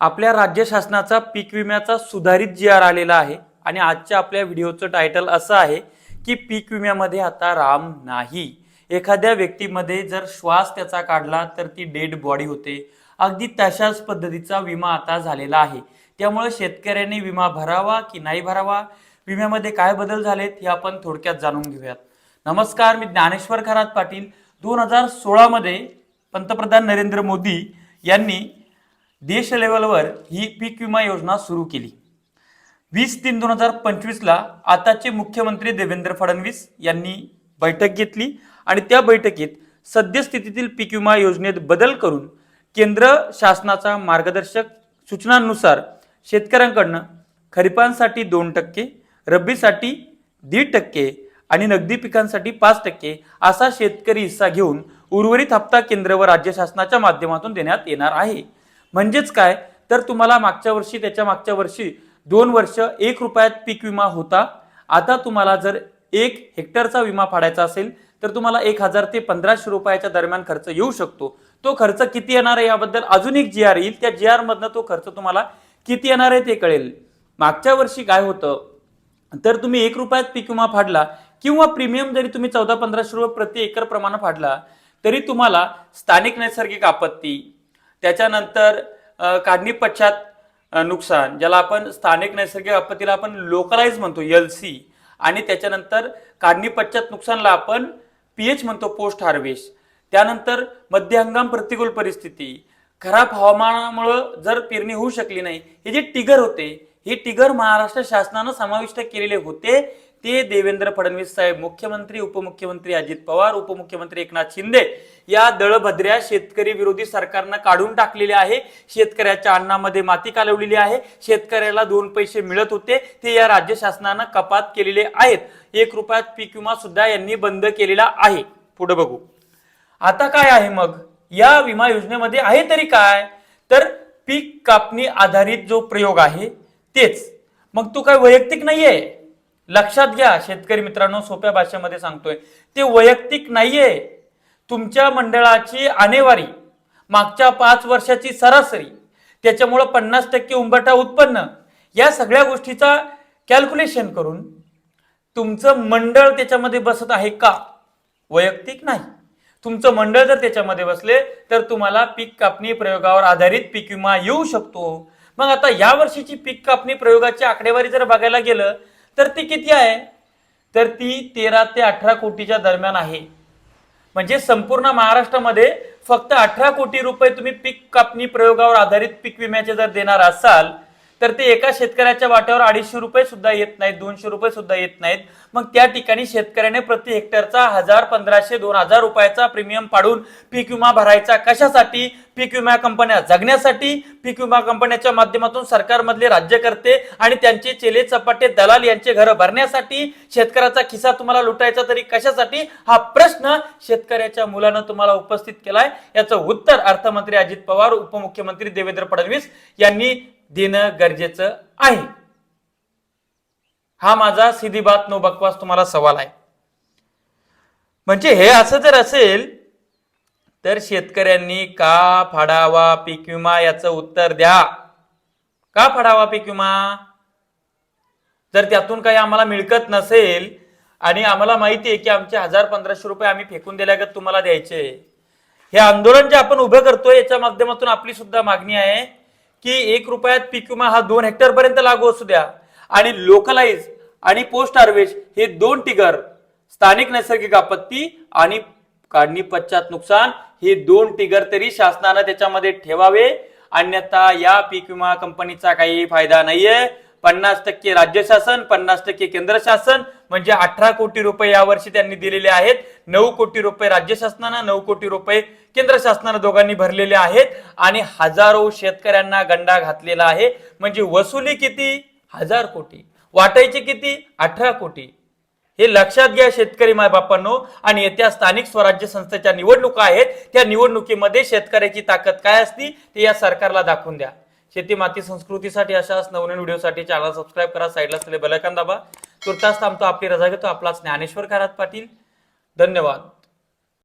आपल्या राज्य शासनाचा पीक विम्याचा सुधारित जी आर आलेला आहे आणि आजच्या आपल्या व्हिडिओचं टायटल असं आहे की पीक विम्यामध्ये आता राम नाही. एखाद्या व्यक्तीमध्ये जर श्वास त्याचा काढला तर ती डेड बॉडी होते. अगदी तशाच पद्धतीचा विमा आता झालेला आहे. त्यामुळे शेतकऱ्यांनी विमा भरावा की नाही भरावा? विम्यामध्ये काय बदल झालेत हे आपण थोडक्यात जाणून घेऊयात. नमस्कार मी ज्ञानेश्वर खरात पाटील. दोन हजार सोळामध्ये पंतप्रधान नरेंद्र मोदी यांनी देश लेवलवर ही पीक विमा योजना सुरू केली. वीस तीन दोन हजार पंचवीसला आताचे मुख्यमंत्री देवेंद्र फडणवीस यांनी बैठक घेतली आणि त्या बैठकीत सद्यस्थितीतील पीक विमा योजनेत बदल करून केंद्र शासनाचा मार्गदर्शक सूचनांनुसार शेतकऱ्यांकडनं खरीपांसाठी दोन टक्के रब्बीसाठी दीड टक्के आणि नगदी पिकांसाठी पाच टक्के असा शेतकरी हिस्सा घेऊन उर्वरित हप्ता केंद्र व राज्य शासनाच्या माध्यमातून देण्यात येणार आहे. म्हणजेच काय? तर तुम्हाला मागच्या वर्षी त्याच्या मागच्या वर्षी दोन वर्ष एक रुपयात पीक विमा होता. आता तुम्हाला जर एक हेक्टरचा विमा फाडायचा असेल तर तुम्हाला एक हजार ते पंधराशे रुपयाच्या दरम्यान खर्च येऊ शकतो. तो खर्च किती येणार आहे याबद्दल अजून एक जी आर येईल. त्या जी आरमधनं तो खर्च तुम्हाला किती येणार आहे ते कळेल. मागच्या वर्षी काय होतं? तर तुम्ही एक रुपयात पीक विमा फाडला किंवा प्रीमियम जरी तुम्ही चौदा पंधराशे रुपये प्रति एकर प्रमाणे फाडला तरी तुम्हाला स्थानिक नैसर्गिक आपत्ती त्याच्यानंतर काढणी पश्चात नुकसान ज्याला आपण स्थानिक नैसर्गिक आपत्तीला आपण लोकलाइज म्हणतो एल सी आणि त्याच्यानंतर काढणी पश्चात नुकसानला आपण पीएच म्हणतो पोस्ट हार्वेस्ट त्यानंतर मध्य हंगाम प्रतिकूल परिस्थिती. खराब हवामानामुळं जर पेरणी होऊ शकली नाही हे जे टिगर होते हे टिगर महाराष्ट्र शासनानं समाविष्ट केलेले होते ते देवेंद्र फडणवीस साहेब मुख्यमंत्री उपमुख्यमंत्री अजित पवार उपमुख्यमंत्री एकनाथ शिंदे या दळभद्र्या शेतकरी विरोधी सरकारनं काढून टाकलेले आहे. शेतकऱ्याच्या अन्नामध्ये माती कालवलेली आहे. शेतकऱ्याला दोन पैसे मिळत होते. ते या राज्य शासनानं कपात केलेले आहेत. एक रुपयात पीक विमा सुद्धा यांनी बंद केलेला आहे. पुढे बघू. आता काय आहे मग? या विमा योजनेमध्ये आहे तरी काय? तर पीक कापणी आधारित जो प्रयोग आहे तेच. मग तो काय वैयक्तिक नाहीये? लक्षात घ्या शेतकरी मित्रांनो सोप्या भाषेमध्ये सांगतोय. ते वैयक्तिक नाहीये. तुमच्या मंडळाची आणेवारी मागच्या पाच वर्षाची सरासरी त्याच्यामुळं पन्नास टक्के उंबरठा उत्पन्न या सगळ्या गोष्टीचा कॅल्क्युलेशन करून तुमचं मंडळ त्याच्यामध्ये बसत आहे का? वैयक्तिक नाही. तुमचं मंडळ जर त्याच्यामध्ये बसले तर तुम्हाला पीक कापणी प्रयोगावर आधारित पीक विमा येऊ शकतो. मग आता या वर्षीची पीक कापणी प्रयोगाची आकडेवारी जर बघायला गेलं तर ती किती आहे? तर ती तेरा ते अठरा कोटीच्या दरम्यान आहे. म्हणजे संपूर्ण महाराष्ट्रामध्ये फक्त अठरा कोटी रुपये तुम्ही पीक कापणी प्रयोगावर आधारित पीक विम्याचे जर देणार असाल तर ते एका शेतकऱ्याच्या वाट्यावर अडीचशे रुपये सुद्धा येत नाहीत दोनशे रुपये सुद्धा येत नाहीत. मग त्या ठिकाणी शेतकऱ्याने प्रति हेक्टरचा हजार पंधराशे दोन हजार रुपयाचा प्रीमियम पाडून पीक विमा भरायचा. कशासाठी? पीक विमा कंपन्या जगण्यासाठी. पीक विमा कंपन्याच्या माध्यमातून सरकारमधले राज्यकर्ते आणि त्यांचे चेले चपाटे दलाल यांचे घर भरण्यासाठी शेतकऱ्याचा खिसा तुम्हाला लुटायचा तरी कशासाठी? हा प्रश्न शेतकऱ्याच्या मुलानं तुम्हाला उपस्थित केलाय. याचं उत्तर अर्थमंत्री अजित पवार उपमुख्यमंत्री देवेंद्र फडणवीस यांनी देणं गरजेचं आहे. हा माझा सिधी बात नो बकवास तुम्हाला सवाल आहे. म्हणजे हे असं जर असेल तर शेतकऱ्यांनी का फाडावा पीक विमा याचं उत्तर द्या. का फाडावा पीक विमा? जर त्यातून काही आम्हाला मिळकत नसेल आणि आम्हाला माहिती आहे की आमचे हजार पंधराशे रुपये आम्ही फेकून दिल्यागत तुम्हाला द्यायचे. हे आंदोलन जे आपण उभं करतोय याच्या माध्यमातून आपली सुद्धा मागणी आहे. की एक रुपयात पीक विमा हा दोन हेक्टर पर्यंत लागू असू द्या. आणि लोकलाइज आणि पोस्ट हार्वेस्ट हे दोन टिगर स्थानिक नैसर्गिक आपत्ती आणि काढणी पश्चात नुकसान हे दोन टिगर तरी शासनानं त्याच्यामध्ये ठेवावे. अन्यथा या पीक विमा कंपनीचा काही फायदा नाहीये. पन्नास टक्के राज्य शासन पन्नास टक्के केंद्र शासन म्हणजे अठरा कोटी रुपये यावर्षी त्यांनी दिलेले आहेत. नऊ कोटी रुपये राज्य शासनानं नऊ कोटी रुपये केंद्र शासनानं दोघांनी भरलेले आहेत. आणि हजारो शेतकऱ्यांना गंडा घातलेला आहे. म्हणजे वसुली किती? हजार कोटी. वाटायची किती? अठरा कोटी. हे लक्षात घ्या शेतकरी मायबापांनो. आणि येत्या स्थानिक स्वराज्य संस्थेच्या निवडणुका आहेत. त्या निवडणुकीमध्ये शेतकऱ्याची ताकद काय असती? ते या सरकारला दाखवून द्या. शेती माती संस्कृतीसाठी अशाच नवनवीन व्हिडिओसाठी चॅनल सबस्क्राईब करा साईडला असलेले बेलायकन दाबा. तुर्तास थांबतो आपली रजा घेतो आपला ज्ञानेश्वर खरात पाटील. धन्यवाद.